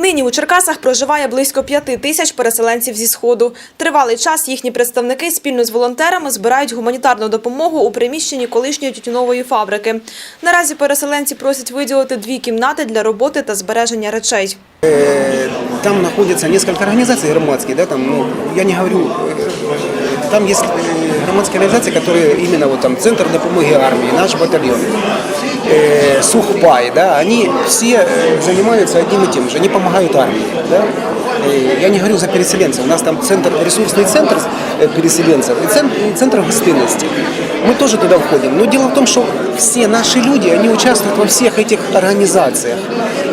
Нині у Черкасах проживає близько п'яти тисяч переселенців зі сходу. Тривалий час їхні представники спільно з волонтерами збирають гуманітарну допомогу у приміщенні колишньої тютюнової фабрики. Наразі переселенці просять виділити дві кімнати для роботи та збереження речей. Там находится несколько организаций громадских, да, там, ну, я не говорю, э, там есть э, громадские организации, которые именно вот там Центр допомоги армии, наш батальон, э, Сухпай, да, они все э, занимаются одним и тем же, они помогают армии, да. Э, Я не говорю за переселенцев, у нас там центр, ресурсный центр э, переселенцев и центр, и центр гостинности. Мы тоже туда входим. Но дело в том, что все наши люди, они участвуют во всех этих организациях.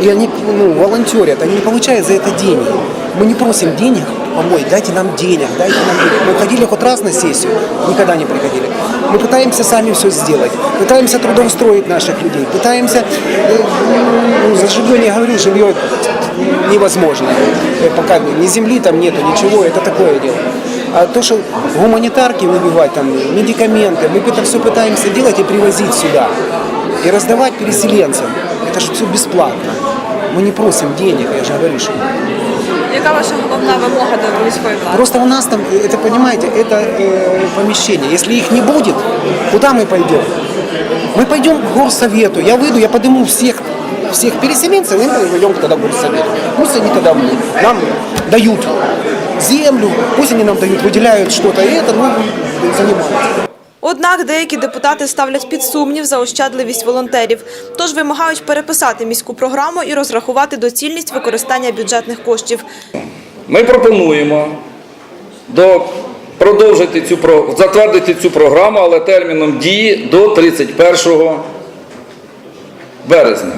И они ну, волонтерят, они не получают за это деньги. Мы не просим денег помочь, дайте нам денег, дайте нам денег. Мы ходили хоть раз на сессию, никогда не приходили. Мы пытаемся сами все сделать, пытаемся трудоустроить наших людей, пытаемся, э, ну, за жилье не говорю, жилье невозможно. Э, Пока ни земли там нету, ничего, это такое дело. А то, что гуманитарки выбивать, там, медикаменты, мы это все пытаемся делать и привозить сюда. И раздавать переселенцам. Это же все бесплатно. Мы не просим денег, я же говорю, что Яка ваша головна вимога до міської влади? Просто у нас там, э, это понимаете, это э, помещение. Если их не будет, куда мы пойдем? Мы пойдем к горсовету. Я выйду, я подниму всех, всех переселенцев, и мы пойдем тогда к горсовету. Пусть они тогда нам дают землю, пусть они нам дают, выделяют что-то, и это ну, занимаются. Однак деякі депутати ставлять під сумнів заощадливість волонтерів, тож вимагають переписати міську програму і розрахувати доцільність використання бюджетних коштів. Ми пропонуємо до, продовжити цю, про- затвердити цю програму, але терміном дії до 31 березня.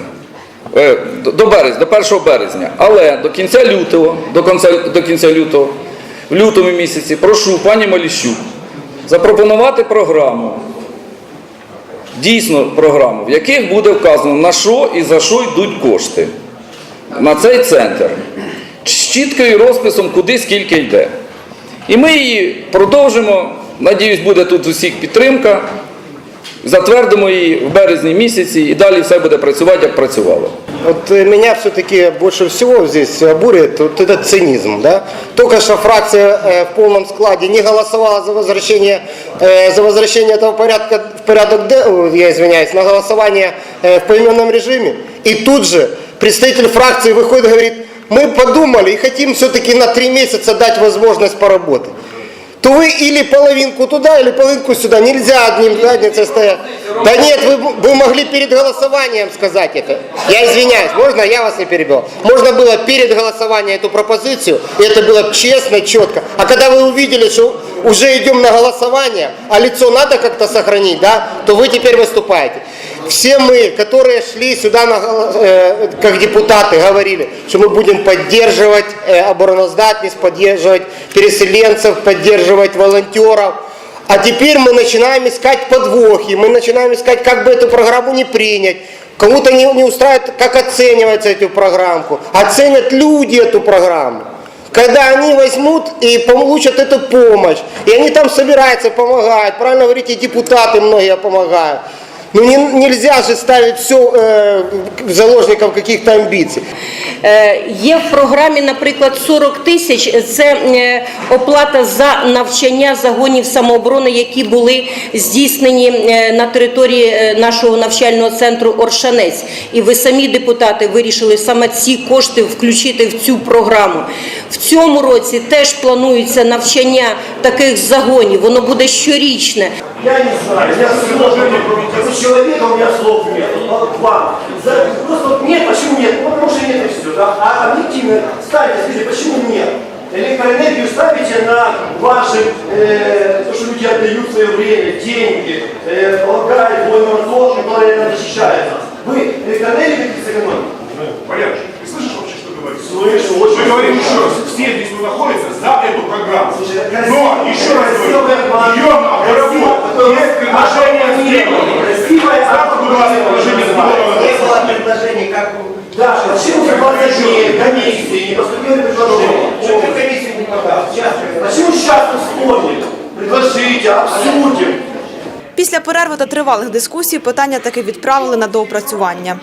Е, до- березня, до 1 березня. Але до кінця лютого, до кінця, до кінця лютого, в лютому місяці, прошу пані Маліщук запропонувати програму, дійсно програму, в яких буде вказано на що і за що йдуть кошти на цей центр з чіткою розписом, куди скільки йде. І ми її продовжимо. Надіюсь, буде тут з усіх підтримка Затвердимо її в березні місяці і далі все буде працювати, як працювало. Вот э, меня все-таки больше всего здесь бурит вот этот цинизм. Да? Только что фракция э, в полном складе не голосовала за возвращение, э, за возвращение этого порядка в порядок, Д, о, я извиняюсь, на голосование э, в поименном режиме. И тут же представитель фракции выходит и говорит, мы подумали и хотим все-таки на три месяца дать возможность поработать. То вы или половинку туда, или половинку сюда. Нельзя одним задницей стоять. Да нет, вы, вы могли перед голосованием сказать это. Я извиняюсь, можно я вас не перебил? Можно было перед голосованием эту пропозицию, и это было честно, четко. А когда вы увидели, что уже идем на голосование, а лицо надо как-то сохранить, да, то вы теперь выступаете. Все мы, которые шли сюда на, голо- э, как депутаты, говорили, что мы будем поддерживать э, обороноздатность, поддерживать переселенцев, поддерживать волонтеров. А теперь мы начинаем искать подвохи, мы начинаем искать, как бы эту программу не принять. Кому-то не, не устраивает, как оценивается эту программку. Оценят люди эту программу. Когда они возьмут и получат эту помощь, и они там собираются, помогать, правильно говорите, депутаты многие помогают. Ну не- нельзя же ставить все э, заложником каких-то амбиций. Е, Є в програмі, наприклад, 40 тисяч. Це е, оплата за навчання загонів самооборони, які були здійснені е, на території нашого навчального центру Оршанець. І ви самі депутати вирішили саме ці кошти включити в цю програму. В цьому році теж планується навчання таких загонів. Воно буде щорічне. Я не знаю, я у человека у меня слов нет. Вот Вам. Просто вот нет, почему нет? Ну, потому что нет и все. Да? А объективно ставите, скажите, почему нет? Электроэнергию ставите на ваши, э, то, что люди отдают свое время, деньги, э, полагают военнослужащим, которые это защищают нас. Вы электроэнергию хотите сэкономить? Порядок. Ты слышишь вообще, что говорится? Слышу, Мы очень говорим слышу. еще раз, все здесь кто находится за эту программу. Слушай, Но, красивая- еще раз говорю, красивая план- ее обработка, красивая- есть предложение сделано. Красивая Ставка была предложение сделано. Не было предложений, как... Да, почему за 20 дней комиссии не поступили предложения? Почему комиссию не подал? Почему сейчас вы вспомнили? Предложите, обсудим. Після перерви та тривалих дискусій питання таки відправили на доопрацювання.